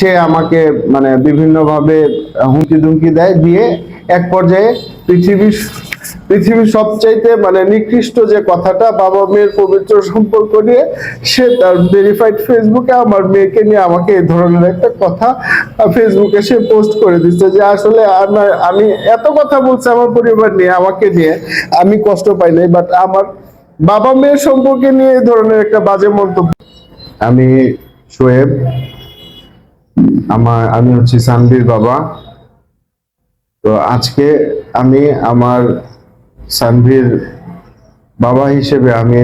সে আমাকে মানে বিভিন্নভাবে হুমকি দুমকি দেয় দিয়ে এক পর্যায়ে পৃথিবীর পৃথিবীর সবচাইতে মানে নিকৃষ্ট যে কথাটা বাবা মেয়ের পবিত্র সম্পর্ক নিয়ে, সে তার ভেরিফাইড ফেসবুকে আমার মেয়েকে নিয়ে আমাকে এই ধরনের একটা কথা ফেসবুকে সে পোস্ট করে দিচ্ছে যে আসলে আমার, আমি এত কথা বলছি আমার পরিবার নিয়ে, আমাকে নিয়ে আমি কষ্ট পাই নাই বাট আমার বাবা মেয়ের সম্পর্কে নিয়ে এই ধরনের একটা বাজে মন্তব্য। আমি শোয়েব আমার, আমি হচ্ছি সানবির বাবা। তো আজকে আমি আমার সানভির বাবা হিসেবে আমি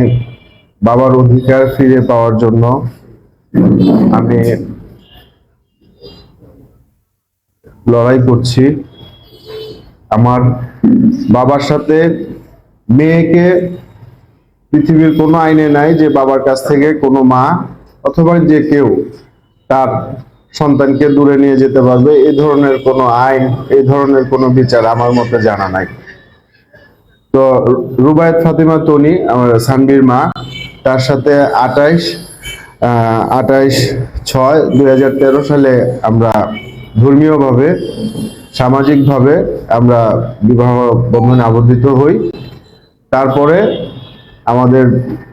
বাবার অধিকার ফিরে পাওয়ার জন্য আমি লড়াই করছি। আমার বাবার সাথে মেয়েকে পৃথিবীর কোনো আইনে নাই যে বাবার কাছ থেকে কোনো মা অথবা যে কেউ তার সন্তানকে দূরে নিয়ে যেতে পারবে। এই ধরনের কোনো আইন, এই ধরনের কোনো বিচার আমার মতে জানা নাই। তো রুবায়ত ফাতিমা তনি, আমার সানবির মা, তার সাথে আটাইশ আটাইশ ছয় দুই সালে আমরা ধর্মীয়ভাবে, সামাজিকভাবে আমরা বিবাহ বন্ধনে আবদ্ধিত হই। তারপরে আমাদের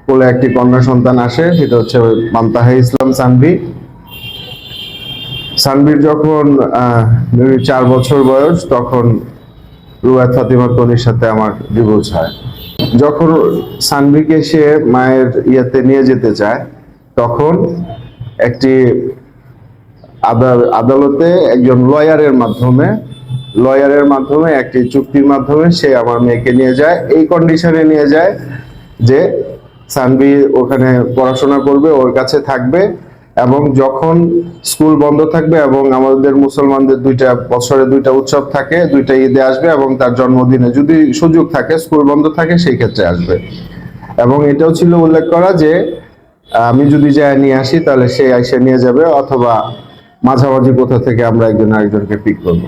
কোলে একটি কন্যা সন্তান আসে, সেটা হচ্ছে মামতাহা ইসলাম সানভি সানবির যখন চার বছর বয়স, তখন রুয়াত ফাতিমা তনির সাথে আমার ডিভোর্স হয়। যখন সানভিকে সে মায়ের ইয়েতে নিয়ে যেতে চায়, তখন একটি আদাল- আদালতে একজন লয়ারের মাধ্যমে লয়ারের মাধ্যমে, একটি চুক্তির মাধ্যমে সে আমার মেয়েকে নিয়ে যায়। এই কন্ডিশনে নিয়ে যায় যে সানভি ওখানে পড়াশোনা করবে, ওর কাছে থাকবে। এবং যখন স্কুল বন্ধ থাকবে এবং আমাদের মুসলমানদের দুইটা, বছরে দুইটা উৎসব থাকে, দুইটা ঈদে আসবে এবং তার জন্মদিনে যদি সুযোগ থাকে, স্কুল বন্ধ থাকে, সেই ক্ষেত্রে আসবে। এবং এটাও ছিল উল্লেখ করা যে, আমি যদি যায় নিয়ে আসি, তাহলে সে এসে নিয়ে যাবে অথবা মাঝামাঝি কোথা থেকে আমরা একজন আরেকজনকে পিক করব।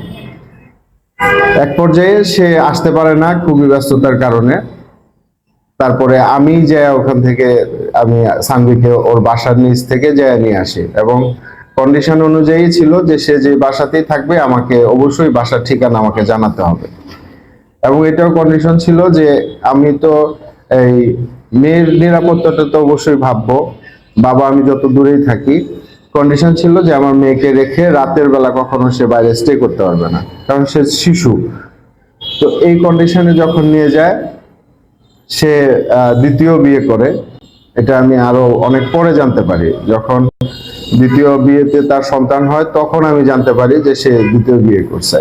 এক পর্যায়ে সে আসতে পারে না খুবই ব্যস্ততার কারণে। তারপরে আমি যাই ওখান থেকে আমি সানভিকে ওর বাসার নিচ থেকে যাই নিয়ে আসি। এবং কন্ডিশন অনুযায়ী ছিল যে সে যে বাসাতেই থাকবে, আমাকে অবশ্যই বাসার ঠিকানা আমাকে জানাতে হবে। এবং এটাও কন্ডিশন ছিল যে আমি তো এই মেয়ের নিরাপত্তাটা তো অবশ্যই ভাববো, বাবা আমি যত দূরেই থাকি কন্ডিশন ছিল যে আমার মেয়েকে রেখে রাতের বেলা কখনো সে বাইরে স্টে করতে পারবে না, কারণ সে শিশু। তো এই কন্ডিশনে যখন নিয়ে যায় সে দ্বিতীয় বিয়ে করে। এটা আমি আরও অনেক পরে জানতে পারি। যখন দ্বিতীয় বিয়েতে তার সন্তান হয়, তখন আমি জানতে পারি যে সে দ্বিতীয় বিয়ে করছে।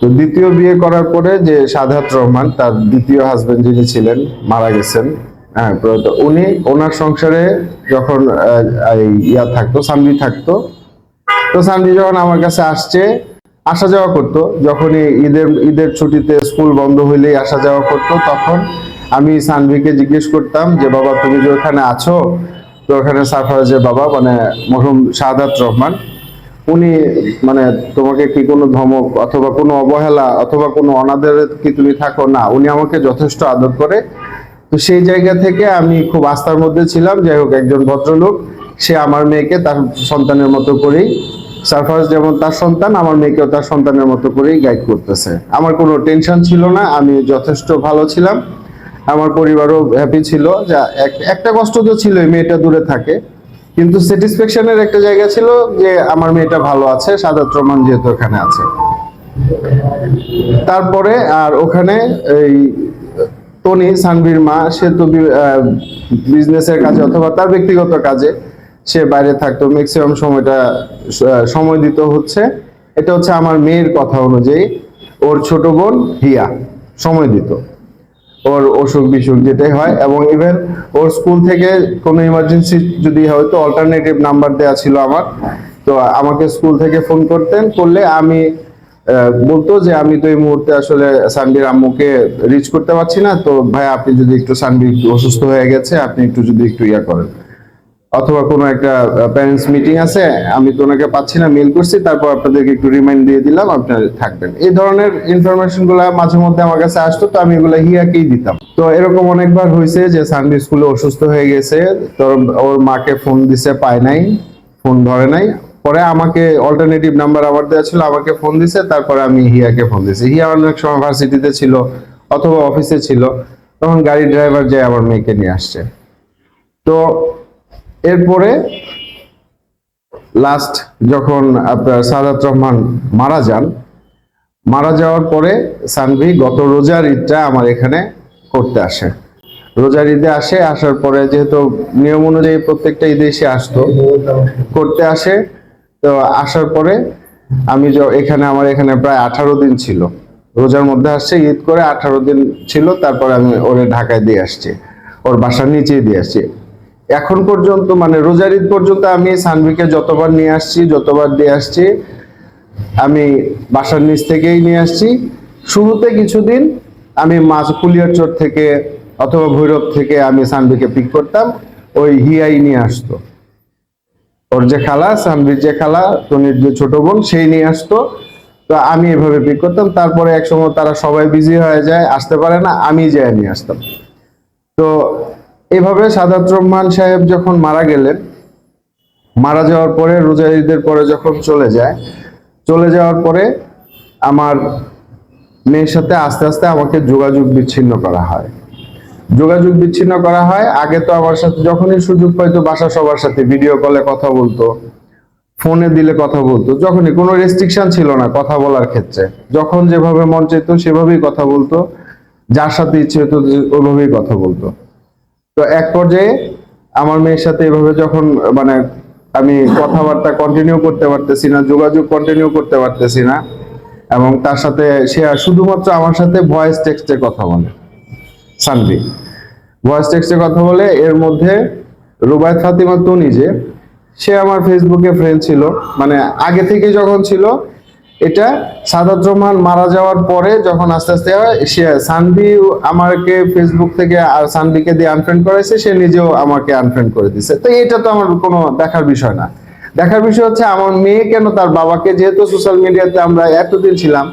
তো দ্বিতীয় বিয়ে করার পরে যে সাধাত রহমান, তার দ্বিতীয় হাজবেন্ড যিনি ছিলেন, মারা গেছেন হ্যাঁ উনি ওনার সংসারে যখন ইয়া থাকতো সানভি থাকতো, তো সানভি যখন আমার কাছে আসছে, আসা যাওয়া করতো। যখনই ঈদের ঈদের ছুটিতে স্কুল বন্ধ হইলেই আসা যাওয়া করতো, তখন আমি সানভিকে জিজ্ঞেস করতাম যে, বাবা, তুমি যে ওখানে আছো? তো ওখানে সারফারাজের বাবা মানে মরহুম শাহাদাত রহমান। উনি মানে তোমাকে কি কোনো ধমক অথবা কোনো অবহেলা অথবা কোনো অনাদের কি তুমি থাকো? না, উনি আমাকে যথেষ্ট আদর করে। তো সেই জায়গা থেকে আমি খুব আস্থার মধ্যে ছিলাম। যাই হোক, একজন ভদ্রলোক, সে আমার মেয়েকে তার সন্তানের মতো করেই সারফারাজ যেমন তার সন্তান, আমার মেয়েকেও তার সন্তানের মতো করেই গাইড করতেছে। আমার কোনো টেনশন ছিল না, আমি যথেষ্ট ভালো ছিলাম। আমার পরিবারও হ্যাপি ছিল যা এক- একটা কষ্ট তো ছিল মেয়েটা দূরে থাকে। কিন্তু স্যাটিসফ্যাকশনের একটা জায়গা ছিল যে আমার মেয়েটা ভালো আছে সাদাত রহমান যেহেতু এখানে আছে। তারপরে আর ওখানে এই টনি সানভির মা, সে তো বিজনেসের কাজে অথবা তার ব্যক্তিগত কাজে সে বাইরে থাকতো। ম্যাক্সিমাম সময়টা সময় দিত হচ্ছে। এটা হচ্ছে আমার মেয়ের কথা অনুযায়ী। ওর ছোট বোন হিয়া, সময় দিত। ওর অসুখ বিসুখ যেটাই হয়, এবং ইভেন ওর স্কুল থেকে কোনো ইমার্জেন্সি যদি হয়তো অল্টারনেটিভ নাম্বার দেওয়া ছিল আমার। তো আমাকে স্কুল থেকে ফোন করতেন, করলে আমি বলতো যে আমি তো এই মুহূর্তে আসলে সানবির আম্মুকে রিচ করতে পারছি না। তো ভাই, আপনি যদি একটু সানবির অসুস্থ হয়ে গেছে, আপনি একটু যদি একটু ইয়া করেন। অথবা কোনো একটা প্যারেন্টস মিটিং আছে, আমি তো ওনাকে পাচ্ছি না মেল করছি, তারপর আপনাদেরকে একটু রিমাইন্ড দিয়ে দিলাম আপনারা থাকবেন। এই ধরনের ইনফরমেশনগুলা মাঝে মধ্যে আমার কাছে আসতো, তো আমি এগুলো হিয়াকেই দিতাম। তো এরকম অনেকবার হয়েছে যে সানডে স্কুলে অসুস্থ হয়ে গেছে তো ওর মাকে ফোন দিছে, পায় নাই ফোন ধরে নাই। পরে আমাকে অল্টারনেটিভ নাম্বার আবার দেওয়া ছিল, আমাকে ফোন দিছে, তারপরে আমি হিয়াকে ফোন দিছি হিয়া অনেক সময় ভার্সিটিতে ছিল, অথবা অফিসে ছিল, তখন গাড়ি ড্রাইভার যায় আমার মেয়েকে নিয়ে আসছে। তো এরপরে লাস্ট যখন আপনার সাদাত রহমান মারা যান, মারা যাওয়ার পরে সানভি গত রোজার ঈদটা আমার এখানে করতে আসে। রোজার ঈদে আসে, আসার পরে যেহেতু নিয়ম অনুযায়ী প্রত্যেকটা ঈদে সে আসতো, করতে আসে। তো আসার পরে আমি এখানে আমার এখানে প্রায় আঠারো দিন ছিল। রোজার মধ্যে আসছে, ঈদ করে আঠারো দিন ছিল, তারপরে আমি ওরে ঢাকায় দিয়ে আসছি। ওর বাসার নিচেই দিয়ে আসছি। এখন পর্যন্ত মানে রোজার ঈদ পর্যন্ত আমি সানভিকে যতবার নিয়ে আসছি, যতবার দিয়ে আসছি, আমি বাসার নিচ থেকেই নিয়ে আসছি। শুরুতে কিছুদিন আমি মাছ কুলিয়ারচর থেকে অথবা ভৈরব থেকে আমি সানভিকে পিক করতাম, ওই হিয়াই নিয়ে আসতো। ওর যে খালা, সানভির যে খালা তনির যে ছোট বোন, সেই নিয়ে আসতো। তো আমি এভাবে পিক করতাম। তারপরে একসময় তারা সবাই বিজি হয়ে যায়, আসতে পারে না, আমি যাই নিয়ে আসতাম। তো এভাবে সাদাত রহমান সাহেব যখন মারা গেলেন, মারা যাওয়ার পরে রোজা ঈদের পরে যখন চলে যায়, চলে যাওয়ার পরে আমার মেয়ের সাথে আস্তে আস্তে আমাকে যোগাযোগ বিচ্ছিন্ন করা হয়। যোগাযোগ বিচ্ছিন্ন করা হয়। আগে তো আমার সাথে যখনই সুযোগ পাইতো, বাসা সবার সাথে ভিডিও কলে কথা বলতো ফোনে দিলে কথা বলতো, যখনই। কোনো রেস্ট্রিকশন ছিল না কথা বলার ক্ষেত্রে। যখন যেভাবে মন চাইতো, সেভাবেই কথা বলতো। যার সাথে ইচ্ছে হতো ওইভাবেই কথা বলতো। তো এক পর্যায়ে আমার মেয়ের সাথে এভাবে যখন মানে আমি কথাবার্তা কন্টিনিউ করতে পারতেছি না, যোগাযোগ কন্টিনিউ করতে পারতেছি না, এবং তার সাথে সে শুধুমাত্র আমার সাথে ভয়েস টেক্সটে কথা বলে, সানভি। ভয়েস টেক্সটে কথা বলে, এর মধ্যে রুবায়ত ফাতিমা তনি যে সে আমার ফেসবুকে ফ্রেন্ড ছিল মানে আগে থেকে যখন ছিল এটা সাদাত রহমান মারা যাওয়ার পরে যখন আস্তে আস্তে সে সানভি আমাকে ফেসবুক থেকে, আর সানভিকে দিয়ে আনফ্রেন্ড করেছে সে নিজেও আমাকে আনফ্রেন্ড করে দিছে। তো এটা তো আমার কোনো দেখার বিষয় না। দেখার বিষয় হচ্ছে আমার মেয়ে কেন তার বাবাকে, যেহেতু সোশ্যাল মিডিয়াতে আমরা এতদিন ছিলাম,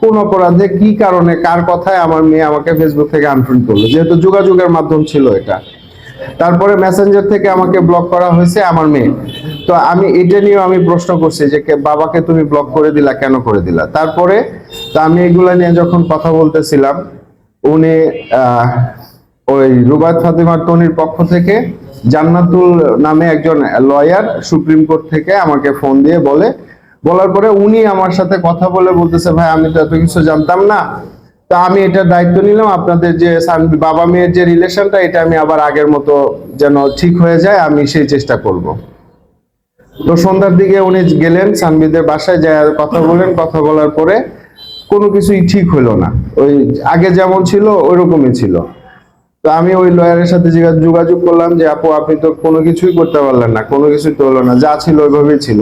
কোন অপরাধে কি কারণে, কার কথায় আমার মেয়ে আমাকে ফেসবুক থেকে আনফ্রেন্ড করল? যেহেতু যোগাযোগের মাধ্যম ছিল এটা। তারপরে মেসেঞ্জার থেকে আমাকে ব্লক করা হয়েছে আমার মেয়ে। তো আমি এটা নিয়েও আমি প্রশ্ন করছি যে বাবাকে তুমি ব্লক করে দিলা, কেন করে দিলা? তারপরে তো আমি এগুলা নিয়ে যখন কথা বলতেছিলাম, উনি ওই রুবায়ত ফাতিমার তনির পক্ষ থেকে জান্নাতুল নামে একজন লয়ার সুপ্রিম কোর্ট থেকে আমাকে ফোন দিয়ে বলে, বলার পরে উনি আমার সাথে কথা বলে বলতেছে, ভাই, আমি তো এত কিছু জানতাম না। তা আমি এটা দায়িত্ব নিলাম, আপনাদের যে বাবা মেয়ের যে রিলেশনটা এটা আমি আবার আগের মতো যেন ঠিক হয়ে যায়, আমি সেই চেষ্টা করব। তো সন্ধ্যার দিকে উনি গেলেন, সানবিদের বাসায় যায় কথা বলেন কথা বলার পরে কোনো কিছুই ঠিক হলো না। ওই আগে যেমন ছিল, ওইরকমই ছিল। তো আমি ওই লয়ারের সাথে যোগাযোগ করলাম যে, আপু, আপনি তো কোনো কিছুই করতে পারলেন না, কোনো কিছুই তো হলো না, যা ছিল ওইভাবেই ছিল।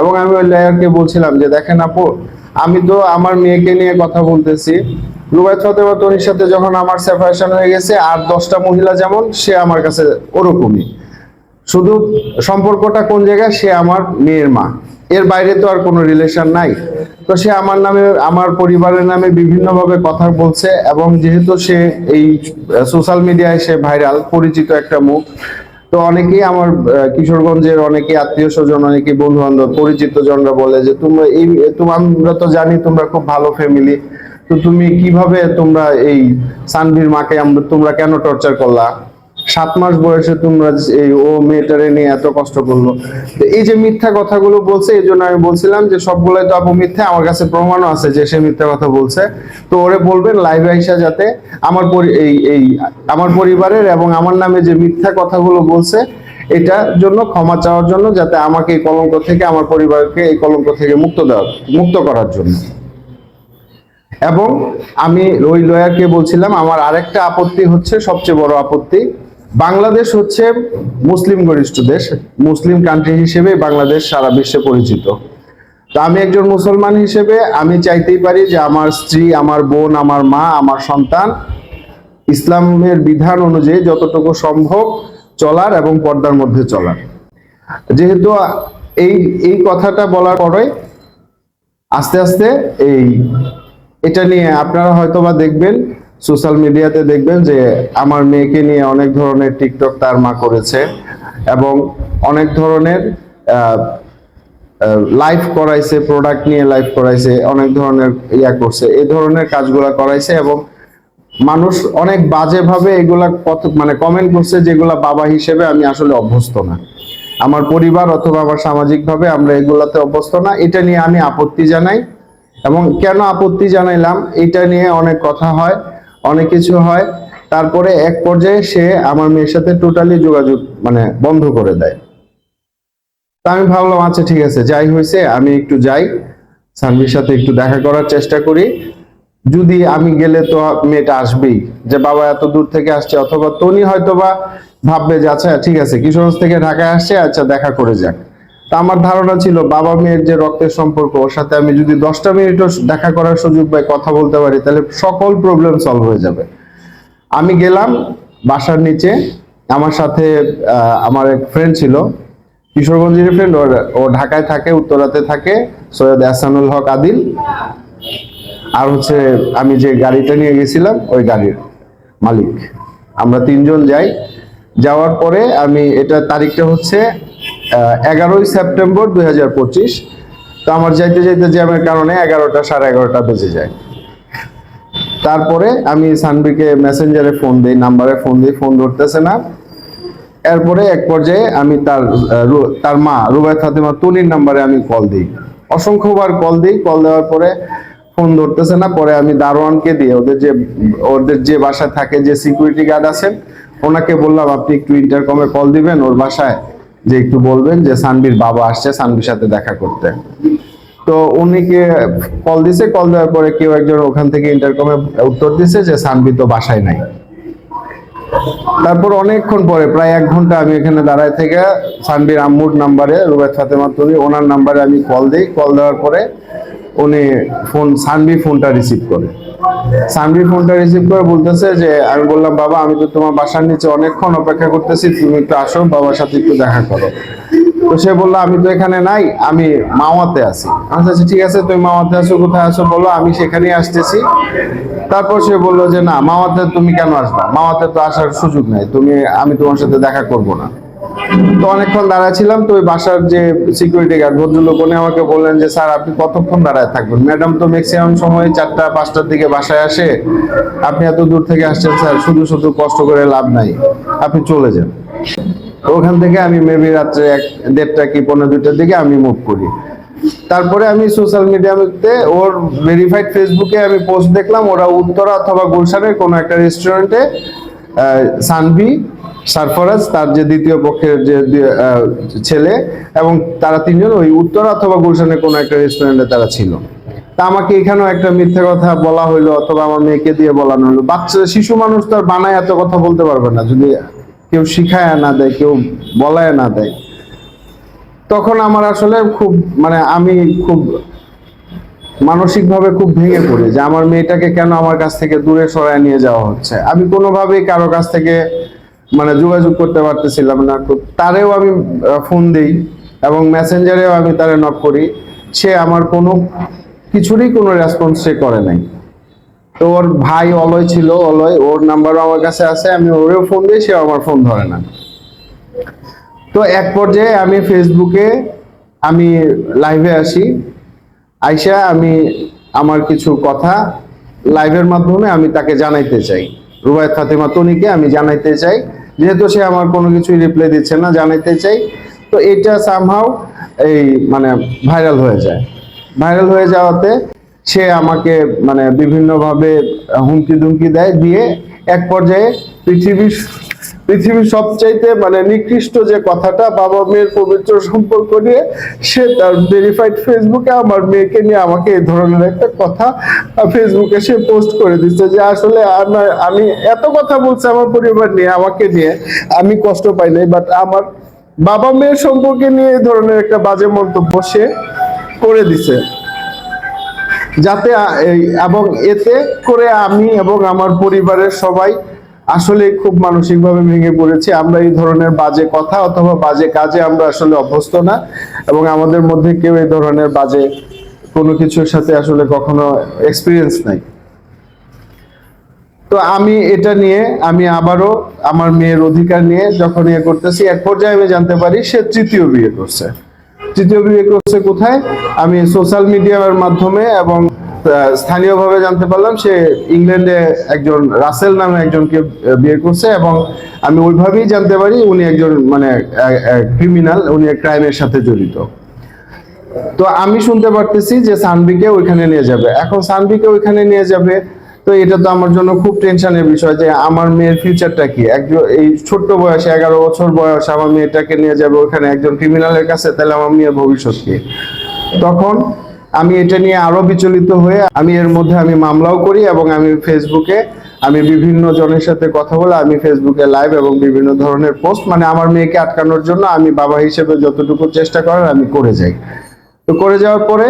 এবং আমি ওই লয়ারকে বলছিলাম যে, দেখেন আপু, আমি তো আমার মেয়েকে নিয়ে কথা বলতেছি। রুবায়ত ফাতেমা তনির সাথে যখন আমার সেপারেশন হয়ে গেছে, আর দশটা মহিলা যেমন, সে আমার কাছে ওরকমই। শুধু সম্পর্কটা কোন জায়গায়? সে আমার মেয়ের মা। এর বাইরে তো আর কোনো রিলেশন নাই। তো সে আমার নামে, আমার পরিবারের নামে বিভিন্নভাবে কথা বলছে এবং যেহেতু সে এই সোশ্যাল মিডিয়ায় সে ভাইরাল পরিচিত একটা মুখ, তো অনেকেই আমার কিশোরগঞ্জের অনেকে আত্মীয় স্বজন, অনেকে বন্ধু বান্ধব পরিচিত জনরা বলে যে, তোমরা এই আমরা তো জানি তোমরা খুব ভালো ফ্যামিলি তো তুমি কীভাবে তোমরা এই সানভীর মাকে তোমরা কেন টর্চার করলা? সাত মাস বয়সে তোমরা এই ও মেয়েটারে নিয়ে এত কষ্ট করল। তো এই যে মিথ্যা কথাগুলো বলছে, এই জন্য আমি বলছিলাম যে সবগুলাই তো আপু মিথ্যা, আমার কাছে প্রমাণও আছে যে সে মিথ্যা কথা বলছে। তো ওরে বলবেন লাইভে আইসা যাতে আমার এই এই, আমার পরিবারের এবং আমার নামে যে মিথ্যা কথাগুলো বলছে, এটার জন্য, ক্ষমা চাওয়ার জন্য যাতে আমাকে এই কলঙ্ক থেকে, আমার পরিবারকে এই কলঙ্ক থেকে মুক্ত দেওয়া, মুক্ত করার জন্য। এবং আমি ওই লয়ারকে বলছিলাম, আমার আরেকটা আপত্তি হচ্ছে, সবচেয়ে বড় আপত্তি বাংলাদেশ হচ্ছে মুসলিম গরিষ্ঠ দেশ, মুসলিম কান্ট্রি হিসেবে বাংলাদেশ সারা বিশ্বে পরিচিত। তো আমি একজন মুসলমান হিসেবে আমি চাইতেই পারি যে আমার স্ত্রী, আমার বোন, আমার মা, আমার সন্তান ইসলামের বিধান অনুযায়ী যতটুকু সম্ভব চলার এবং পর্দার মধ্যে চলার। যেহেতু এই এই কথাটা বলার পরে আস্তে আস্তে এই, এটা নিয়ে আপনারা হয়তোবা দেখবেন সোশ্যাল মিডিয়াতে দেখবেন যে আমার মেয়েকে নিয়ে অনেক ধরনের টিকটক তার মা করেছে এবং অনেক ধরনের লাইভ করাইছে প্রোডাক্ট নিয়ে লাইভ করাইছে, অনেক ধরনের ইয়া করছে, এই ধরনের কাজগুলা করাইছে এবং মানুষ অনেক বাজেভাবে এগুলা কত মানে কমেন্ট করছে যেগুলা বাবা হিসেবে আমি আসলে অভ্যস্ত না। আমার পরিবার অথবা আমার সামাজিকভাবে আমরা এগুলাতে অভ্যস্ত না, এটা নিয়ে আমি আপত্তি জানাই এবং কেন আপত্তি জানাইলাম, এটা নিয়ে অনেক কথা হয়। অনেক কিছু হয়। তারপরে এক পর্যায়ে সে আমার মেয়ের সাথে টোটালি যোগাযোগ মানে বন্ধ করে দেয়। তা আমি ভাবলাম আচ্ছা ঠিক আছে, যাই হয়েছে, আমি একটু যাই। সানভির সাথে একটু দেখা করার চেষ্টা করি। যদি আমি গেলে তো মেয়েটা আসবেই, যে বাবা এত দূর থেকে আসছে, অথবা তনি হয়তো বা ভাববে যে আচ্ছা ঠিক আছে, কিশোরগঞ্জ থেকে ঢাকায় আসছে আচ্ছা দেখা করে যাক। তা আমার ধারণা ছিল বাবা মেয়ের যে রক্তের সম্পর্ক, ওর সাথে আমি যদি দশটা মিনিটও দেখা করার সুযোগ পাই, কথা বলতে পারি, তাহলে সকল প্রবলেম সলভ হয়ে যাবে। আমি গেলাম বাসার নিচে, আমার সাথে আমার এক ফ্রেন্ড ছিল, কিশোরগঞ্জের ফ্রেন্ড ওর, ও ঢাকায় থাকে, উত্তরাতে থাকে, সৈয়দ আহসানুল হক আদিল। আর হচ্ছে আমি যে গাড়িটা নিয়ে গেছিলাম, ওই গাড়ির মালিক। আমরা তিনজন যাই। যাওয়ার পরে আমি, এটা তারিখটা হচ্ছে এগারোই সেপ্টেম্বর দুই হাজার পঁচিশ। তো আমার যাইতে যাইতে জ্যামের কারণে এগারোটা সাড়ে এগারোটা বেজে যায়। তারপরে আমি সানবিকে মেসেঞ্জারে ফোন দিই, নাম্বারে ফোন দিই, ফোন ধরতেছে না। এরপরে এক পর্যায়ে আমি তার তার মা রুবাই ফাতেমা তুলির নাম্বারে আমি কল দিই। অসংখ্যবার কল দিই, কল দেওয়ার পরে ফোন ধরতেছে না, পরে আমি দারোয়ানকে দিয়ে ওদের যে ওদের যে বাসায় থাকে যে সিকিউরিটি গার্ড আছেন, ওনাকে বললাম, আপনি একটু ইন্টারকমে কল দিবেন, ওর বাসায় যে একটু বলবেন যে সানবির বাবা আসছে সানবির সাথে দেখা করতে। তো উনিকে কল দিছে, কল দেওয়ার পরে কেউ একজন ওখান থেকে ইন্টারকমে উত্তর দিছে যে সানবি তো বাসায় নাই। তারপর অনেকক্ষণ পরে, প্রায় এক ঘণ্টা আমি এখানে দাঁড়ায় থেকে সানবির আম্মুর নাম্বারে রুবেদ ফাতেমা তুলি ওনার নাম্বারে আমি কল দিই। কল দেওয়ার পরে উনি ফোন, সানবি ফোনটা রিসিভ করে। সানবি ফোনটা রিসিভ করে বলতেছে যে আমি বললাম বাবা আমি তো তোমার বাসার নিচে অনেকক্ষণ অপেক্ষা করতেছি তুমি একটু আসো বাবার সাথে একটু দেখা করো। তো সে বলল আমি তো এখানে নাই আমি মাওয়াতে আছি। আচ্ছা আচ্ছা, ঠিক আছে তুমি মাওয়াতে আছো কোথায় আছো বলো আমি সেখানেই আসতেছি। তারপর সে বলল যে না মাওয়াতে তুমি কেন আসবা? মাওয়াতে তো আসার সুযোগ নাই তুমি আমি তোমার সাথে দেখা করব না। তো অনেকক্ষণ দাঁড়ায় ছিলাম তো ওই বাসার যে সিকিউরিটি গার্ড ভদ্রলোক, উনি আমাকে বললেন যে, স্যার, আপনি কতক্ষণ দাঁড়ায় থাকবেন? ম্যাডাম তো ম্যাক্সিমাম সময় চারটা, পাঁচটার দিকে বাসায় আসে। আপনি এত দূর থেকে আসছেন, স্যার, শুধু শুধু কষ্ট করে লাভ নাই। আপনি চলে যান। ওখান থেকে আমি মেবি রাত্রে এক, দেড়টা কি পনেরো দুটার দিকে আমি মুভ করি। তারপরে আমি সোশ্যাল মিডিয়াতে ওর ভেরিফাইড ফেসবুকে আমি পোস্ট দেখলাম, ওরা উত্তরা অথবা গুলশানের কোনো একটা রেস্টুরেন্টে সানভি সারফরাজ, তার যে দ্বিতীয় পক্ষের যে ছেলে এবং তারা তিনজন ওই উত্তর অথবা গুলশানের কোনো একটা রেস্টুরেন্টে তারা ছিল। তা আমাকে এখানেও একটা মিথ্যে কথা বলা হইল অথবা আমার মেয়েকে দিয়ে বলানো হলো বাচ্চা, শিশু মানুষ তো আর বানায় এত কথা বলতে পারবে না। যদি কেউ শিখায় না দেয়, কেউ বলায় না দেয়। তখন আমার আসলে খুব মানে আমি খুব মানসিকভাবে খুব ভেঙে পড়ি যে আমার মেয়েটাকে কেন আমার কাছ থেকে দূরে সরায় নিয়ে যাওয়া হচ্ছে। আমি কোনোভাবেই কারও কাছ থেকে মানে যোগাযোগ করতে পারতেছিলাম না। তো তারেও আমি ফোন দিই এবং মেসেঞ্জারেও আমি তারে নক করি। সে আমার কোনো, কিছুরই কোনো রেসপন্স সে করে নাই। তো ওর ভাই অলয় ছিল, অলয়, ওর নাম্বারও আমার কাছে আছে, আমি ওরেও ফোন দিই, সেও আমার ফোন ধরে না। তো এক পর্যায়ে আমি ফেসবুকে আমি লাইভে আসি। আইসা আমি আমার কিছু কথা লাইভের মাধ্যমে আমি তাকে জানাইতে চাই। রুবায়ত ফাতেমা তনিকে আমি জানাইতে চাই। যেহেতু সে আমার কোনো কিছুই রিপ্লাই দিচ্ছে না, জানাইতে চাই। তো এটা সামহাও এই মানে ভাইরাল হয়ে যায়। ভাইরাল হয়ে যাওয়াতে সে আমাকে মানে বিভিন্নভাবে হুমকি দুমকি দেয় দিয়ে এক পর্যায়ে পৃথিবীর পৃথিবীর সবচাইতে মানে নিকৃষ্ট যে কথাটা বাবা মেয়ের পবিত্র সম্পর্ক নিয়ে, সে তার ভেরিফাইড ফেসবুকে আমার মেয়েকে নিয়ে আমাকে এই ধরনের একটা কথা ফেসবুকে সে পোস্ট করে দিচ্ছে যে আসলে আমার, আমি এত কথা বলছে আমার পরিবার নিয়ে, আমাকে নিয়ে, আমি কষ্ট পাই নাই বাট আমার বাবা মেয়ের সম্পর্কে নিয়ে এই ধরনের একটা বাজে মন্তব্য সে করে দিছে। যাতে এবং এতে করে আমি এবং আমার পরিবারের সবাই আসলে খুব মানসিকভাবে ভেঙে পড়েছি। আমরা এই ধরনের বাজে কথা অথবা বাজে কাজে আমরা আসলে অভ্যস্ত না এবং আমাদের মধ্যে কেউ এই ধরনের বাজে কোনো কিছুর সাথে আসলে কখনো এক্সপিরিয়েন্স নাই। তো আমি এটা নিয়ে, আমি আবারও আমার মেয়ের অধিকার নিয়ে যখন ইয়ে করতেছি, এক পর্যায়ে আমি জানতে পারি সে তৃতীয় বিয়ে করছে। তৃতীয় বিয়ে করছে কোথায়? আমি সোশ্যাল মিডিয়ার মাধ্যমে এবং স্থানীয়ভাবে জানতে পারলাম সে ইংল্যান্ডে একজন রাসেল নামে একজনকে বিয়ে করছে এবং আমি ওইভাবেই জানতে পারি উনি একজন মানে ক্রিমিনাল উনি ক্রাইমের সাথে জড়িত। তো আমি শুনতে পারতেছি যে সানবিকে ওইখানে নিয়ে যাবে। এখন সানবিকে ওইখানে নিয়ে যাবে, তো এটা তো আমার জন্য খুব টেনশনের বিষয় যে আমার মেয়ের ফিউচারটা কি? একজন, এই ছোট্ট বয়সে এগারো বছর বয়স, আমার মেয়েটাকে নিয়ে যাবে ওখানে একজন ক্রিমিনালের কাছে, তাহলে আমার মেয়ের ভবিষ্যৎ কি? তখন আমি এটা নিয়ে আরও বিচলিত হয়ে আমি এর মধ্যে আমি মামলাও করি এবং আমি ফেসবুকে আমি বিভিন্ন জনের সাথে কথা বলে আমি ফেসবুকে লাইভ এবং বিভিন্ন ধরনের পোস্ট মানে আমার মেয়েকে আটকানোর জন্য আমি বাবা হিসেবে যতটুকু চেষ্টা করার আমি করে যাই। তো করে যাওয়ার পরে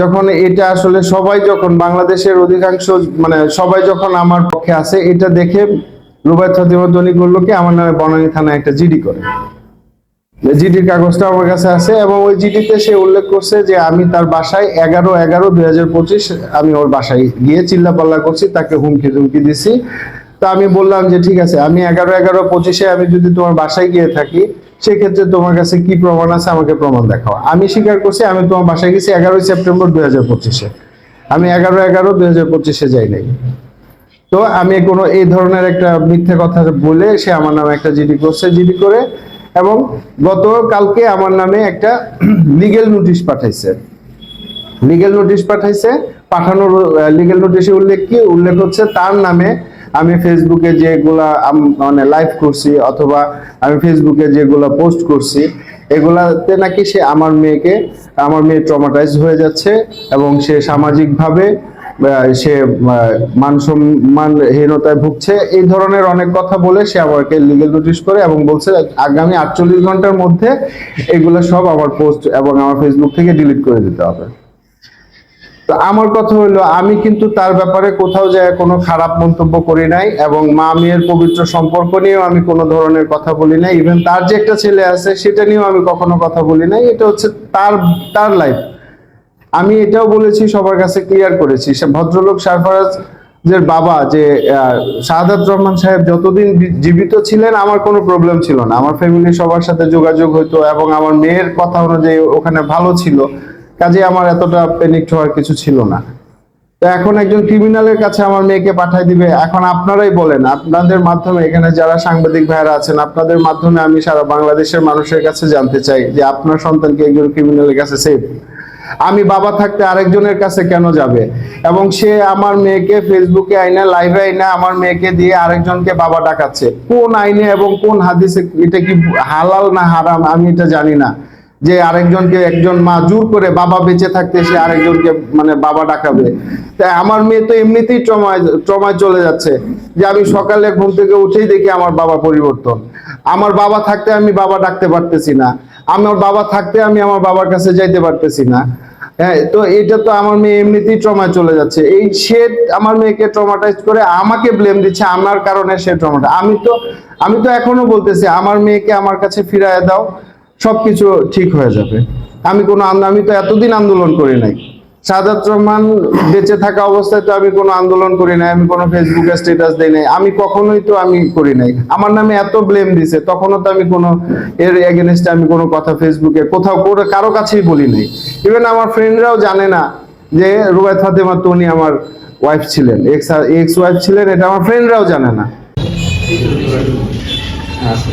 যখন এটা আসলে সবাই যখন বাংলাদেশের অধিকাংশ মানে সবাই যখন আমার পক্ষে আসে এটা দেখে রুবাই ফাতিমা দনি কি, আমার নামে বনানী থানায় একটা জিডি করে। জিডির কাগজটা আমার কাছে আছে এবং ওই জিডিতে সে উল্লেখ করছে যে আমি তার বাসায় এগারো এগারো দুই আমি ওর বাসায় গিয়ে চিল্লাপাল্লা করছি, তাকে হুমকি ধুমকি দিছি। তো আমি বললাম যে ঠিক আছে, আমি এগারো এগারো পঁচিশে আমি যদি তোমার বাসায় গিয়ে থাকি, সেক্ষেত্রে তোমার কাছে কি প্রমাণ আছে আমাকে প্রমাণ দেখাও। আমি স্বীকার করছি, আমি তোমার বাসায় গেছি এগারোই সেপ্টেম্বর দুই হাজার পঁচিশে। আমি এগারো এগারো দুই হাজার পঁচিশে যাই নাই। তো আমি কোনো এই ধরনের একটা মিথ্যে কথা বলে সে আমার নামে একটা জিডি করছে। জিডি করে এবং গত কালকে আমার নামে একটা লিগেল নোটিশ পাঠাইছে। লিগেল নোটিশ পাঠাইছে। পাঠানোর লিগেল নোটিশে উল্লেখ কি? উল্লেখ হচ্ছে তার নামে আমি ফেসবুকে যেগুলা মানে লাইভ করছি অথবা আমি ফেসবুকে যেগুলা পোস্ট করছি, এগুলাতে নাকি সে আমার মেয়েকে, আমার মেয়ে ট্রমাটাইজ হয়ে যাচ্ছে এবং সে সামাজিকভাবে সে মান সম্মানহীনতায় ভুগছে, এই ধরনের অনেক কথা বলে সে আমাকে লিগেল নোটিশ করে এবং বলছে, আগামী আটচল্লিশ ঘণ্টার মধ্যে এগুলো সব আমার পোস্ট এবং আমার ফেসবুক থেকে ডিলিট করে দিতে হবে। তো আমার কথা হলো, আমি কিন্তু তার ব্যাপারে কোথাও যায় কোনো খারাপ মন্তব্য করি নাই এবং মা মেয়ের পবিত্র সম্পর্ক নিয়েও আমি কোনো ধরনের কথা বলি নাই। ইভেন তার যে একটা ছেলে আছে, সেটা নিয়েও আমি কখনো কথা বলি নাই। এটা হচ্ছে তার তার লাইফ আমি এটাও বলেছি সবার কাছে ক্লিয়ার করেছি। সে ভদ্রলোক সারফারাজ যে বাবা যে আহ, শাহাদাত রহমান সাহেব যতদিন জীবিত ছিলেন আমার কোনো প্রবলেম ছিল না। আমার ফ্যামিলি সবার সাথে যোগাযোগ হতো এবং আমার মেয়ের কথা অনুযায়ী ওখানে ভালো ছিল। কাজে আমার এতটা প্যানিক হওয়ার কিছু ছিল না। তো এখন একজন ক্রিমিনালের কাছে আমার মেয়েকে পাঠাই দিবে। এখন আপনারাই বলেন আপনাদের মাধ্যমে এখানে যারা সাংবাদিক ভাইরা আছেন আপনাদের মাধ্যমে আমি সারা বাংলাদেশের মানুষের কাছে জানতে চাই যে আপনার সন্তানকে একজন ক্রিমিনালের কাছে সেফ আমি বাবা থাকতে আরেকজনের কাছে কেন যাবে? এবং সে আমার মেয়েকে ফেসবুকে আইনা লাইভে আইনা আমার মেয়েকে দিয়ে আরেকজনকে বাবা ডাকাচ্ছে। কোন আইনে এবং কোন হাদিসে এটা কি হালাল না হারাম আমি এটা জানি না। যে আরেকজনকে একজন মা জোর করে বাবা বেঁচে থাকতে সে আরেকজনকে মানে বাবা ডাকাবে। তাই আমার মেয়ে তো এমনিতেই ট্রমায় ট্রমায় চলে যাচ্ছে। যে আমি সকালে ঘুম থেকে উঠেই দেখি আমার বাবা পরিবর্তন। আমার বাবা থাকতে আমি বাবা ডাকতে পারতেছি না। আমার বাবা থাকতে আমি আমার বাবার কাছে যাইতে পারতেছি না। হ্যাঁ তো এটা তো আমার মেয়ে এমনিতেই ট্রমায় চলে যাচ্ছে। এই সে আমার মেয়েকে ট্রমাটাইজ করে আমাকে ব্লেম দিচ্ছে, আমার কারণে সে ট্রমাটা আমি তো আমি তো এখনও বলতেছি, আমার মেয়েকে আমার কাছে ফিরায় দাও, সবকিছু ঠিক হয়ে যাবে। আমি কোনো আমি তো এতদিন আন্দোলন করি নাই। সাদাত রহমান বেঁচে থাকা অবস্থায় তো আমি কোনো আন্দোলন করি নাই, আমি কোনো ফেসবুকে স্ট্যাটাস দেই নাই। আমি কখনোই তো আমি করি নাই। আমার নামে এত ব্লেম দিছে, তখনও তো আমি কোনো এর এগেনস্টে আমি কোনো কথা ফেসবুকে কোথাও করে কারও কাছেই বলি নাই। ইভেন আমার ফ্রেন্ডরাও জানে না যে রুবায়ত ফাতেমা তনি আমার ওয়াইফ ছিলেন। এক্স এক্স ওয়াইফ ছিলেন, এটা আমার ফ্রেন্ডরাও জানে না। আছে